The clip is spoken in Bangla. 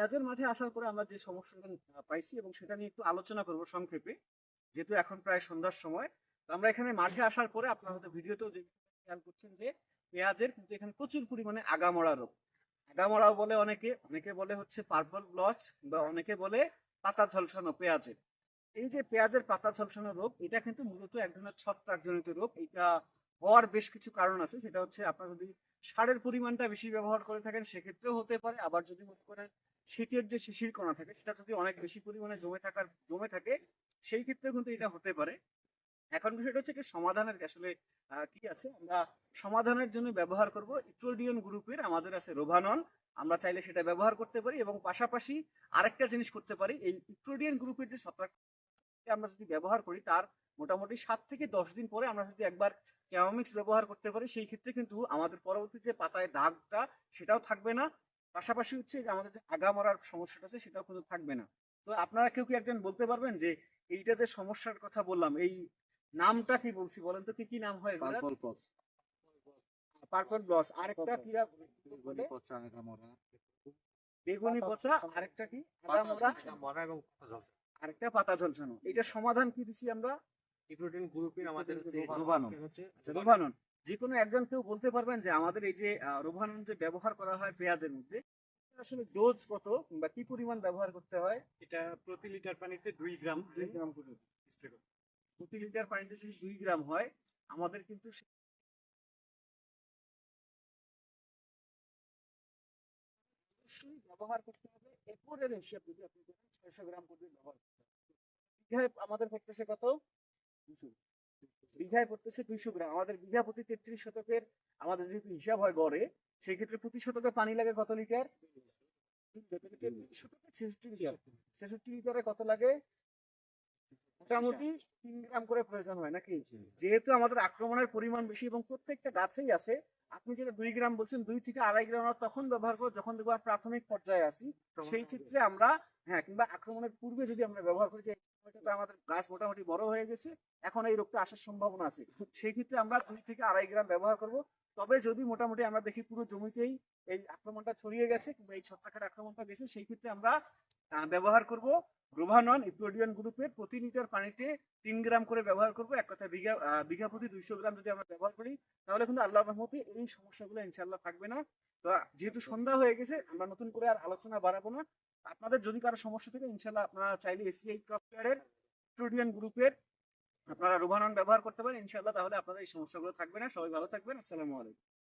পেঁয়াজের মাঠে আসার পরে আমরা যে সমস্যাটা পাইছি এবং সেটা নিয়ে একটু আলোচনা করব সংক্ষেপে, যেহেতু এখন প্রায় সন্ধ্যার সময়। তো আমরা এখানে মাঠে আসার পরে আপনারা হয়তো ভিডিওতেও যে খেয়াল করছেন যে, পেঁয়াজের কিন্তু এখানে প্রচুর পরিমাণে আগামরা রোগ। আগামরাও বলে অনেকে অনেকে বলে হচ্ছে পার্পল ব্লচ বা অনেকে বলে পাতা ঝলসানো পেঁয়াজের। এই যে পেঁয়াজের পাতা ঝলসানো রোগ, এটা কিন্তু মূলত এক ধরনের ছত্রাকজনিত রোগ। এটা হওয়ার বেশ কিছু কারণ আছে। সেটা হচ্ছে আপনার যদি সারের পরিমাণটা বেশি ব্যবহার করে থাকেন, সেক্ষেত্রেও হতে পারে। আবার যদি মনে করেন শীতের যে শিশির কণা থাকে, সেটা যদি অনেক বেশি পরিমাণে জমে থাকার, জমে থাকে, সেই ক্ষেত্রেও কিন্তু এটা হতে পারে। এখন বিষয়টা হচ্ছে সমাধানের, আসলে কি আছে? আমরা সমাধানের জন্য ব্যবহার করব ইক্লোডিয়ন গ্রুপের, আমাদের আছে রোভানন। আমরা চাইলে সেটা ব্যবহার করতে পারি এবং পাশাপাশি আরেকটা জিনিস করতে পারি। এই ইক্লোডিয়ান গ্রুপের যে ছত্রাক আমরা যদি ব্যবহার করি, তার মোটামুটি সাত থেকে দশ দিন পরে আমরা যদি একবার ক্যামোমিক্স ব্যবহার করতে পারি সেই ক্ষেত্রে কিন্তু আমাদের পরবর্তী যে পাতায় দাগটা সেটাও থাকবে না। পাশাপাশি হচ্ছে যে আমাদের যে আগা মরার সমস্যাটা আছে সেটাও কিন্তু থাকবে না। তো আপনারা কেউ কি একজন বলতে পারবেন যে এইটা যে সমস্যার কথা বললাম এই নামটা কি বলছি বলেন তো কি কি নাম হয় পার্পল পার্পল ব্লস আরেকটা কি বেগুনি পচা আগামরা বেগুনি পচা আরেকটা কি? আগামরা মরা এবং পাতা ঝলসা আরেকটা পাতা ঝলসানো। এটা সমাধান কি দিছি আমরা? ইপ্রোটিন গ্রুপের আমাদের হচ্ছে রোভানন। আচ্ছা, যে কোনো একজন কেউ বলতে পারবেন যে আমাদের এই যে আহ, রোভানন যে ব্যবহার করা হয় পেঁয়াজের মধ্যে আসলে ডোজ কত কিংবা কি পরিমাণ ব্যবহার করতে হয়? এটা প্রতি লিটার পানিতে দুই গ্রাম দুই গ্রাম করে। প্রতি লিটার পানিতে যদি দুই গ্রাম হয় আমাদের কিন্তু ব্যবহার করতে হবে। একরের হিসাব যদি আপনি ছয়শো গ্রাম পর্যন্ত ব্যবহার করতে হবে। আমাদের পড়তেছে কত? দুশো বিঘায় পড়তেছে দুইশো গ্রাম। আমাদের বিঘা প্রতি তেত্রিশ শতকের আমাদের যদি হিসাব হয় গড়ে সেই ক্ষেত্রে প্রতি শতকে পানি লাগে কত লিটার? ছেষট্টি লিটার। ছেষট্টি লিটারে কত লাগে? মোটামুটি তিন গ্রাম করে প্রয়োজন হয় নাকি? যেহেতু আমাদের আক্রমণের পরিমাণ বেশি এবং প্রত্যেকটা গাছেই আছে আপনি যেটা দুই গ্রাম বলছেন দুই থেকে আড়াই গ্রাম আমরা তখন ব্যবহার করব যখন দেখব আর প্রাথমিক পর্যায়ে আসি সেই ক্ষেত্রে আমরা হ্যাঁ কিংবা আক্রমণের পূর্বে যদি আমরা ব্যবহার করি যে আমাদের গাছ মোটামুটি বড় হয়ে গেছে এখন এই রোগটা আসার সম্ভাবনা আছে। সেই ক্ষেত্রে আমরা দুই থেকে আড়াই গ্রাম ব্যবহার করব। তবে যদি মোটামুটি আমরা দেখি পুরো জমিতেই এই আক্রমণটা ছড়িয়ে গেছে কিংবা এই ছত্রাকের আক্রমণটা গেছে, সেই ক্ষেত্রে আমরা ব্যবহার করব গ্রোভানন ইপ্রোডিয়ান গ্রুপের প্রতি লিটার পানিতে তিন গ্রাম করে ব্যবহার করব। এক কথা বিঘা বিঘা প্রতি দুইশো গ্রাম যদি আমরা ব্যবহার করি, তাহলে কিন্তু আল্লাহ রহমতে এই সমস্যাগুলো ইনশাল্লাহ থাকবে না। তো যেহেতু সন্ধ্যা হয়ে গেছে, আমরা নতুন করে আর আলোচনা বাড়াবো না। আপনাদের যদি কারও সমস্যা থাকে ইনশাল্লাহ আপনারা চাইলে এসিআই ক্রপ কেয়ারের ইপ্রোডিয়ান গ্রুপের আপনারা রুবানন ব্যবহার করতে পারেন ইনশাল্লাহ তাহলে আপনাদের এই সমস্যাগুলো থাকবে না। সবাই ভালো থাকবেন। আসসালামু আলাইকুম।